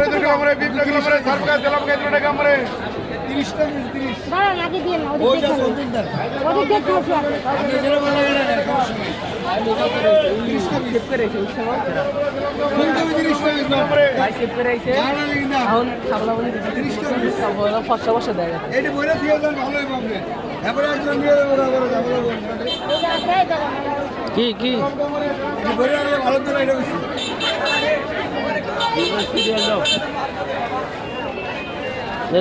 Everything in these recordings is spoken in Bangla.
কামড়ে দুটো তিরিশটা তিরিশ। দাঁড়ান আগে দিয়ে না ওদিক দেখুন ওদিক দেখতে আগে বলা গেলে না তিরিশটা তিরিশটা তিরিশটা এটা বলে দিয়ে। দেন ভালোই পাবে এবারে একজন নিয়ে যাব ওরা যাব কি কি? বলে ভালো তো না এটা বেশি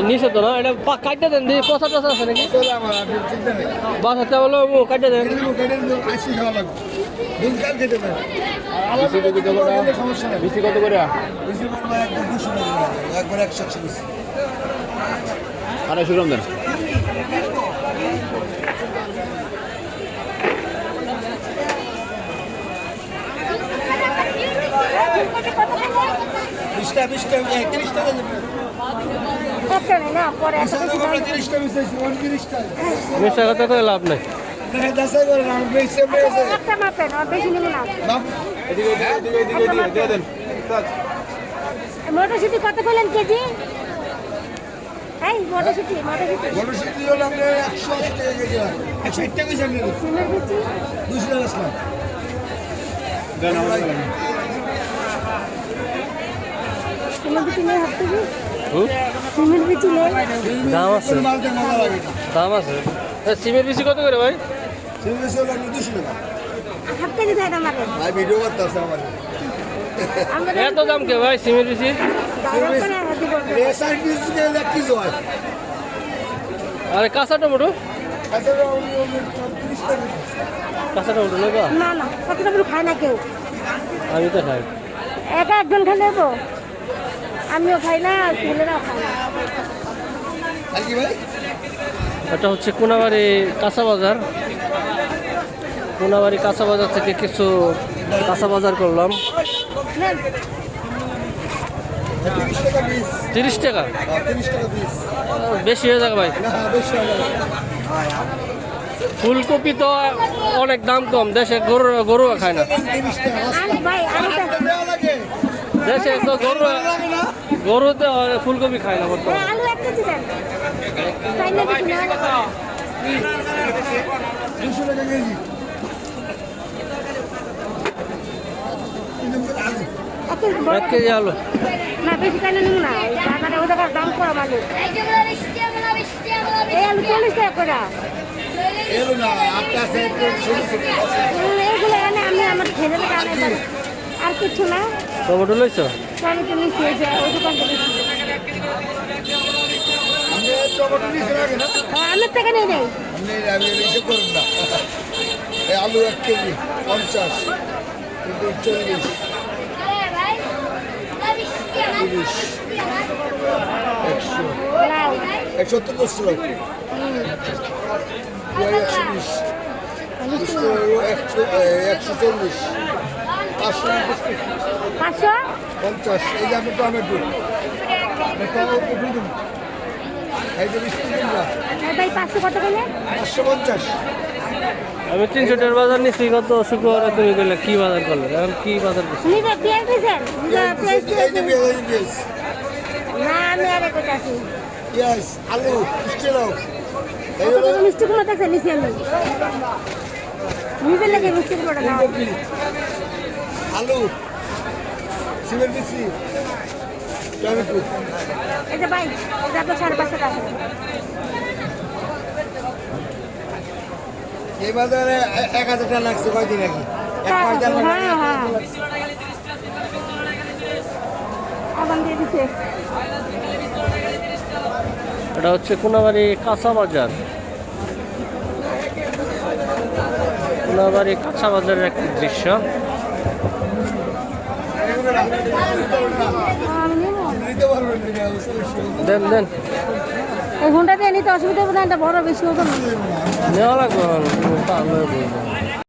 নিচে তো না? এটা পা- কাটতে দেন দি, পচা টচা আছে নাকি? নেই বাসাতে বলো কাটতে দেন। কেটে দেবো কেটে দেবো আইসি খাওয়া লাগবে দিন কাল কেটে দেবে সমস্যা নেই বেশি কত করে বেশি পড়বে একদম দুশো টাকা একবার একশো একশো বেশি আড়াইশো গ্রাম দেন বিশটা বিশটা তিরিশটা একটা নেই না পরে একটা বেশি দাম তিরিশটা মিশাইছি উনত্রিশটা মিশা কথা তো লাভ নাই দেখে যাচাই করে না বেশি বেশি একটা মাপেন আর বেশি নেবেন না। বাপ এদিকে এদিকে এদিকে এদিকে দিয়ে দেন মটরশুটি কত বললেন কেজি? এই মটরশুটি মটরশুটি। হলো আপনার একশো আশি টাকা কেজি একশো ষাট টাকা দুশো টাকা সিমের বিচি নেই হাত থেকে সিমের বিচি দাম আছে। দাম আছে। সিমের কত করে ভাই? সিরিয়াস হলো দুশো টাকা। হাত কেজি দেয় না ভাই ভিডিও করতে আছে আমার এত দাম কে ভাই সিমের হয়। আরে কাঁচা টমেটো? কাঁচা টমেটো না না কত টাকা খায় না কেউ। আমি তো খাই। একা একজন খেলে নেব আমিও খাই না ছেলেরাও ভাই? এটা হচ্ছে কোনাবাড়ি কাঁচা বাজার। কোনাবাড়ি কাঁচা বাজার থেকে কিছু কাঁচা বাজার করলাম। তিরিশ টাকা। বেশি হয়ে যাবে ভাই। ফুলকপি তো অনেক দাম কম দেশে গরু গরু খায় না। দেশে তো গরু গরুতে ফুলকপি খায় না বর্তমানে? আলু এক কেজি দেন। দুশো টাকা কেজি। আলু এক কেজি আলু। না বেশি না নিব না? এই বাজারে দাম কম আলু। এই আলু চল্লিশ টাকা করে। এনে আমি আমার আনে দেন আর কিছু না। টমেটো লইছো? টমেটো নিচ্ছি এই যে ওই দোকান থেকে আমার নেই নেই আমি করুন না এই আলু এক কেজি পঞ্চাশ চল্লিশ তিরিশ একশো একশো তো করছিল একশো বিশ বিশ একশো একশো চল্লিশ। পাঁচশো। পাঁচশো? পঞ্চাশ। এই যে আপনি টমেটো আমি তিনশো টাকার বাজার নিচ্ছি গত শুক্রবারে তুমি করলে কি বাজার করলে? এখন কি বাজার আমি আলু মিষ্টি কুমড়ো নিচে? আমি নিজের লেগে মিষ্টি আলু সিমেন্ট মিষ্টি টমেটো। যে ভাই এটা আপনার সাড়ে পাঁচশো টাকা। এই বাজারে এক হাজার টাকা লাগছে কয়দিন আগে? এক হ্যাঁ কুইন্টাল লাগে হ্যাঁ এখন এটা হচ্ছে কোনাবাড়ি কাঁচা বাজার। কোনাবাড়ি কাঁচা বাজারের একটা দৃশ্য। দেন দেন। এই ঘণ্টা দিয়ে নিতে অসুবিধা হবে না এটা বড় বেশি হতো নেওয়া লাগবে